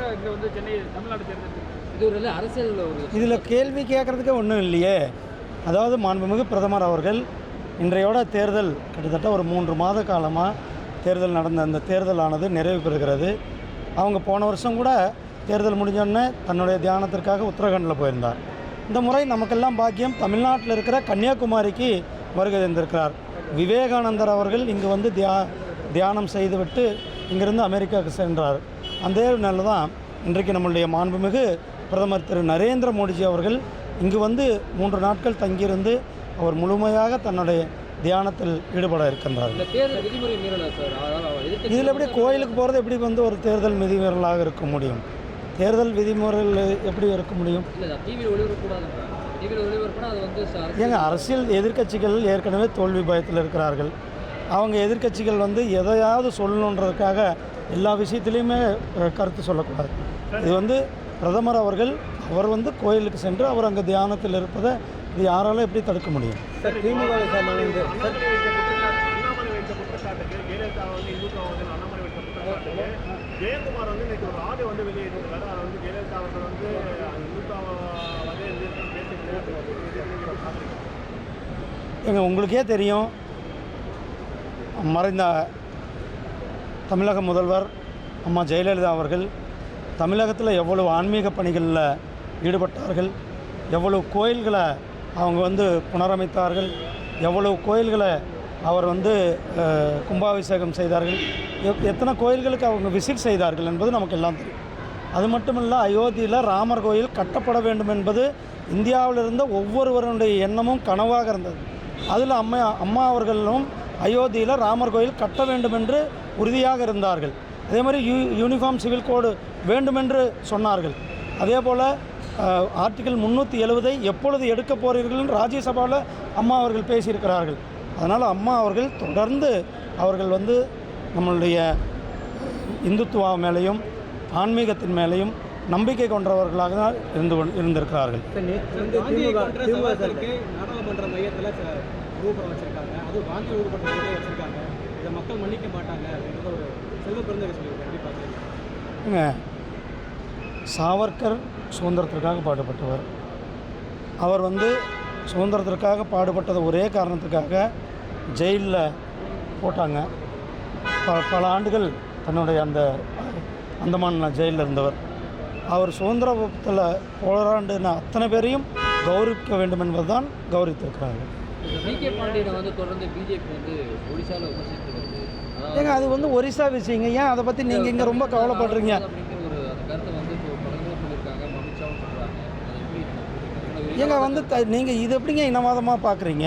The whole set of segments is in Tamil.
எதற்காக இங்கே வந்து சென்னை தமிழ்நாடு தேர்ந்தெடுத்து இது ஒரு நல்ல அரசியல் ஒரு இதில் கேள்வி கேட்குறதுக்கே ஒன்றும் இல்லையே. அதாவது மாண்புமிகு பிரதமர் அவர்கள் இன்றையோட தேர்தல் கிட்டத்தட்ட ஒரு மூன்று மாத காலமாக தேர்தல் நடந்த அந்த தேர்தலானது நிறைவு பெறுகிறது. அவங்க போன வருஷம் கூட தேர்தல் முடிஞ்சோடனே தன்னுடைய தியானத்திற்காக உத்தரகாண்டில் போயிருந்தார். இந்த முறை நமக்கெல்லாம் பாக்கியம் தமிழ்நாட்டில் இருக்கிற கன்னியாகுமரிக்கு வருகை தந்திருக்கிறார். விவேகானந்தர் அவர்கள் இங்கு வந்து தியா தியானம் செய்துவிட்டு இங்கிருந்து அமெரிக்காவுக்கு சென்றார். அதே நாளில் தான் இன்றைக்கு நம்மளுடைய மாண்புமிகு பிரதமர் திரு நரேந்திர மோடிஜி அவர்கள் இங்கு வந்து மூன்று நாட்கள் தங்கியிருந்து அவர் முழுமையாக தன்னுடைய தியானத்தில் ஈடுபட இருக்கின்றார். இதில் எப்படி கோயிலுக்கு போகிறது எப்படி வந்து ஒரு தேர்தல் விதிமுறைகளாக இருக்க முடியும்? தேர்தல் விதிமுறைகள் எப்படி இருக்க முடியும்? ஏங்க அரசியல் எதிர்க்கட்சிகள் ஏற்கனவே தோல்வி பயத்தில் இருக்கிறார்கள். அவங்க எதிர்க்கட்சிகள் வந்து எதையாவது சொல்லணுன்றதுக்காக எல்லா விஷயத்துலையுமே கருத்து சொல்லக்கூடாது. இது வந்து பிரதமர் அவர்கள் அவர் வந்து கோயிலுக்கு சென்று அவர் அங்கே தியானத்தில் இருப்பதை இது யாராலும் எப்படி தடுக்க முடியும்? திமுக ஜெயக்குமார் வந்து இன்னைக்கு ஒரு ஆடியோ வந்து வெளியிட்டிருக்காரு. அதை வந்து ஜெயலலிதா அவர்கள் வந்து இந்துத்துவா வந்து பேசிட்டு ஏங்க உங்களுக்கே தெரியும் மறைந்த தமிழக முதல்வர் அம்மா ஜெயலலிதா அவர்கள் தமிழகத்தில் எவ்வளவு ஆன்மீக பணிகளில் ஈடுபட்டார்கள் எவ்வளவு கோயில்களை அவங்க வந்து புனரமைத்தார்கள் எவ்வளவு கோயில்களை அவர் வந்து கும்பாபிஷேகம் செய்தார்கள் எத்தனை கோயில்களுக்கு அவங்க விசிட் செய்தார்கள் என்பது நமக்கு எல்லாம் தெரியும். அது மட்டுமில்ல அயோத்தியில் ராமர் கோயில் கட்டப்பட வேண்டும் என்பது இந்தியாவில் இருந்த ஒவ்வொருவருடைய எண்ணமும் கனவாக இருந்தது. அதில் அம்மா அம்மா அவர்களும் அயோத்தியில் ராமர் கோயில் கட்ட வேண்டும் என்று உறுதியாக இருந்தார்கள். அதே மாதிரி யூ யூனிஃபார்ம் சிவில் கோடு வேண்டுமென்று சொன்னார்கள். அதே போல் ஆர்டிகல் முந்நூற்றி எழுவதை எப்பொழுது எடுக்க போகிறீர்கள் என்று ராஜ்யசபாவில் அம்மா அவர்கள் பேசியிருக்கிறார்கள். அதனால் அம்மா அவர்கள் தொடர்ந்து அவர்கள் வந்து நம்மளுடைய இந்துத்துவா மேலேயும் ஆன்மீகத்தின் மேலேயும் நம்பிக்கை கொண்டவர்களாக தான் இருந்து இருந்திருக்கிறார்கள். நாடாளுமன்ற மையத்தில் வச்சிருக்காங்க. அதுவும் காந்தி வச்சிருக்காங்க. இதை மக்கள் மன்னிக்க மாட்டாங்க அப்படின்றத ஒரு செல்வ பிறந்தகை சொல்லியிருக்காரு. எப்படி பார்க்குறீங்க? சாவர்கர் சுதந்திரத்திற்காக பாடுபட்டவர். அவர் வந்து சுதந்திரத்திற்காக பாடுபட்டது ஒரே காரணத்துக்காக ஜெயிலில் போட்டாங்க. ப பல ஆண்டுகள் தன்னுடைய அந்த அந்தமான் ஜெயிலில் இருந்தவர். அவர் சுதந்திரத்தில் போராண்டின அத்தனை பேரையும் கௌரவிக்க வேண்டும் என்பதுதான் கௌரவித்திருக்கிறார்கள். வி கே பாண்டியனை வந்து தொடர்ந்து பிஜேபி வந்து ஒடிசாவில் விமர்சித்து வருது. அதாவது ஏங்க அது வந்து ஒரிசா விஷயங்க. ஏன் அதை பற்றி நீங்கள் இங்கே ரொம்ப கவலைப்படுறீங்க? அது ஏங்க வந்து த நீங்கள் இது எப்படிங்க இனவாதமாக பார்க்குறீங்க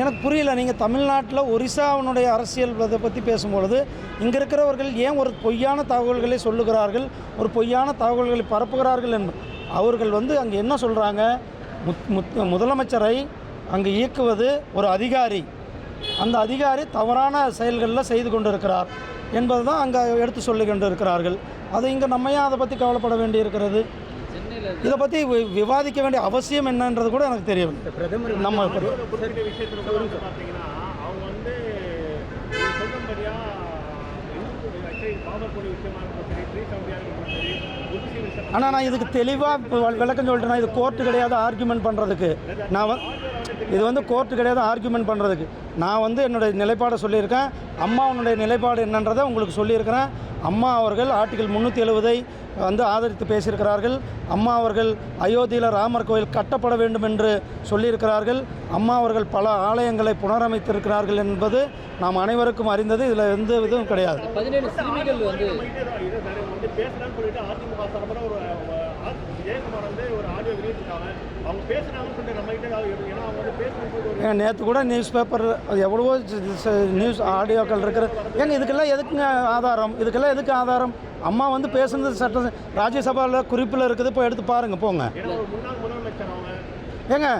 எனக்கு புரியல. நீங்கள் தமிழ்நாட்டில் ஒரிசாவினுடைய அரசியல் இதை பற்றி பேசும்பொழுது இங்கே இருக்கிறவர்கள் ஏன் ஒரு பொய்யான தகவல்களை சொல்லுகிறார்கள்? ஒரு பொய்யான தகவல்களை பரப்புகிறார்கள் என்பது அவர்கள் வந்து அங்கே என்ன சொல்கிறாங்க முத் முத் முதலமைச்சரை அங்கே இயக்குவது ஒரு அதிகாரி. அந்த அதிகாரி தவறான செயல்களில் செய்து கொண்டிருக்கிறார் என்பது தான் அங்கே எடுத்து சொல்லி கொண்டு இருக்கிறார்கள் அது இங்கே நம்ம ஏன் அதை பற்றி கவலைப்பட வேண்டியிருக்கிறது? இதை பற்றி வி- விவாதிக்க வேண்டிய அவசியம் என்னன்றது கூட எனக்கு தெரியவில்லை. பிரதமர் நம்ம ஆனால் நான் இதுக்கு தெளிவாக விளக்கம் சொல்லிட்டேன்னா இது கோர்ட்டு கிடையாது ஆர்கியூமெண்ட் பண்ணுறதுக்கு நான் இது வந்து கோர்ட்டு கிடையாது ஆர்கியூமெண்ட் பண்ணுறதுக்கு நான் வந்து என்னுடைய நிலைப்பாடை சொல்லியிருக்கேன். அம்மாவனுடைய நிலைப்பாடு என்னன்றதை உங்களுக்கு சொல்லியிருக்கிறேன். அம்மா அவர்கள் ஆர்டிகல் முந்நூற்றி எழுவதை வந்து ஆதரித்து பேசியிருக்கிறார்கள். அம்மா அவர்கள் அயோத்தியில் ராமர் கோயில் கட்டப்பட வேண்டும் என்று சொல்லியிருக்கிறார்கள். அம்மா அவர்கள் பல ஆலயங்களை புனரமைத்திருக்கிறார்கள் என்பது நாம் அனைவருக்கும் அறிந்தது. இதில் எந்த இதுவும் கிடையாது. ஏங்க நேற்று கூட நியூஸ் பேப்பர் எவ்வளவோ நியூஸ் ஆடியோக்கள் இருக்கிற ஏங்க இதுக்கெல்லாம் எதுக்குங்க ஆதாரம்? இதுக்கெல்லாம் எதுக்கு ஆதாரம்? அம்மா வந்து பேசுனது சட்ட ராஜ்யசபாவில் குறிப்பில் இருக்குது. இப்போ எடுத்து பாருங்கள் போங்க. ஏங்க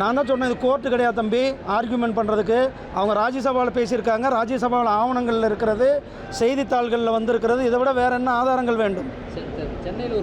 நான் தான் சொன்னேன் இது கோர்ட்டு கிடையாது தம்பி. ஆர்கியூமெண்ட் பண்ணுறதுக்கு அவங்க ராஜ்யசபாவில் பேசியிருக்காங்க. ராஜ்யசபாவில் ஆவணங்களில் இருக்கிறது செய்தித்தாள்களில் வந்திருக்கிறது. இதை விட வேறு என்ன ஆதாரங்கள் வேண்டும்? சென்னையில்